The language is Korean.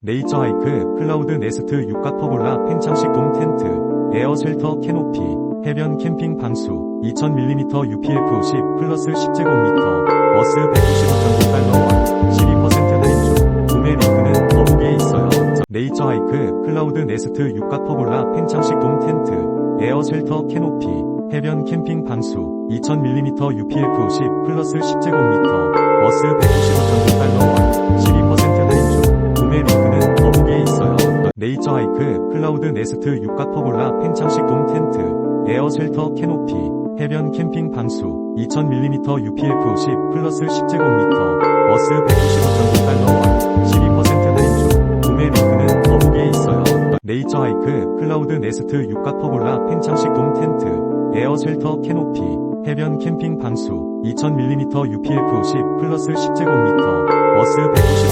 네이처 하이크, 클라우드 네스트 육각 퍼골라 팽창식 돔 텐트, 에어 쉘터 캐노피, 해변 캠핑 방수, 2000mm UPF 10 플러스 10제곱미터, 어스 195.6달러 원, 12% 할인 중, 구매 링크는 더보기에 있어요. 네이처 하이크, 클라우드 네스트 육각 퍼골라 팽창식 돔 텐트, 에어 쉘터 캐노피, 해변 캠핑 방수, 2000mm UPF 10 플러스 10제곱미터, 네이처 하이크, 클라우드 네스트 육각 퍼골라 팽창식 돔 텐트, 에어 쉘터 캐노피, 해변 캠핑 방수, 2000mm UPF 10 플러스 10제곱미터, 어스 195.6달러 원, 12% 할인 중, 구매 링크는 더보기에 있어요. 네이처 하이크, 클라우드 네스트 육각 퍼골라 팽창식 돔 텐트, 에어 쉘터 캐노피, 해변 캠핑 방수, 2000mm UPF 10 플러스 10제곱미터, 어스 195.6달러 원, 12%